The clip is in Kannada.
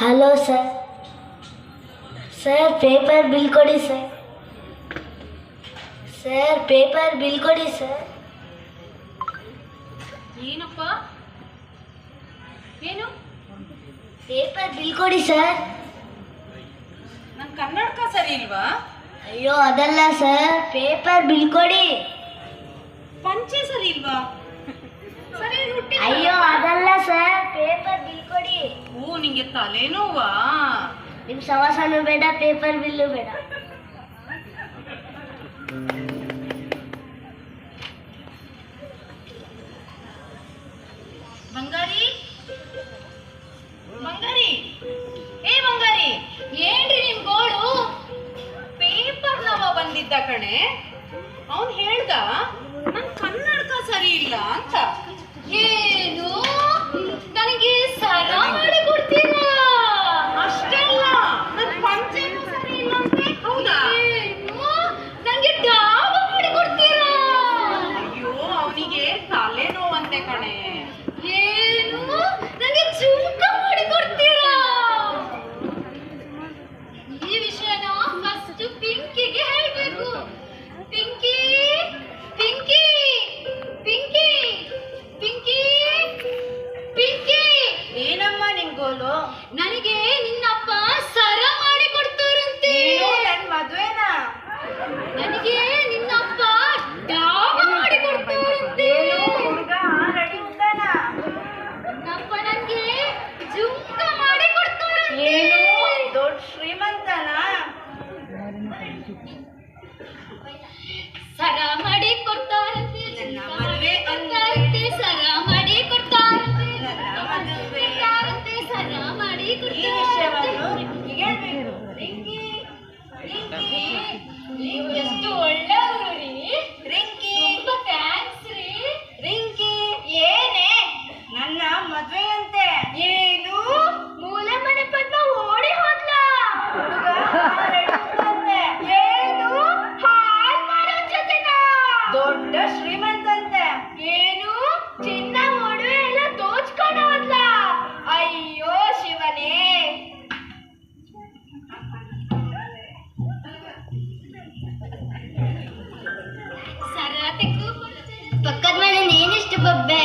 Hello sir sir paper bill ಕೊಡಿ ಸರ್ ಸರ್ ಪೇಪರ್ ಬಿಲ್ ಕೊಡಿ ಸರ್ ಏನಪ್ಪ? ಏನು? ಪೇಪರ್ ಬಿಲ್ ಕೊಡಿ ಸರ್ ನನ್ನ ಕನ್ನಡಕ ಸರಿ ಇಲ್ವಾ? ಅಯ್ಯೋ ಅದಲ್ಲ ಸರ್ ಪೇಪರ್ ಬಿಲ್ ಕೊಡಿ ಪಂಚೆ ಸರಿ ಇಲ್ವಾ? ಸರಿ ಅಯ್ಯೋ ಅದಲ್ಲ ಸರ್ ಪೇಪರ್ ಬಿಲ್ ಕೊಡಿ ಓ ನಿಂಗೆ ತಲೆನೋವಾ? ನಿಮ್ ಸವಾಸನೂ ಬೇಡ ಪೇಪರ್ ಬಿಲ್ಲು ಬೇಡ. ಬಂಗಾರಿ? ಬಂಗಾರಿ? ಏ ಬಂಗಾರಿ ಏನ್ರಿ ನಿಮ್ ಗೋಳು? ಪೇಪರ್ ನವ ಬಂದಿದ್ದ ಕಣೆ. ಅವನ್ ಹೇಳ್ದ ನನ್ ಕನ್ನಡಕ ಸರಿ ಇಲ್ಲ ಅಂತ. ಏನು ನನಗೆ ನಿನ್ನಪ್ಪ ಸರ ಮಾಡಿ ಕೊಡ್ತಾರಂತೆ. ನನ್ನ ಮದುವೆನಾ? ನನಗೆ ನಿನ್ನಪ್ಪ ಡಾಬ ಮಾಡಿ ಕೊಡ್ತಾರಂತೆ. ನನ್ನಪ್ಪ ನನಗೆ ಜುಂಕ ಮಾಡಿ ಕೊಡ್ತಾರಂತೆ. ದೊಡ್ಡ ಶ್ರೀಮಂತನಾ? ಸರ ಶ್ರೀಮಂತಂತೆ ಏನು? ಚಿನ್ನ ಒಡವೆ ಎಲ್ಲ ದೋಚ್ಕೊಂಡು ಅಯ್ಯೋ ಶಿವನೇ. ಪಕ್ಕದ ಮನೆ ನೀನಿಷ್ಟು ಬಬ್ಬೆ?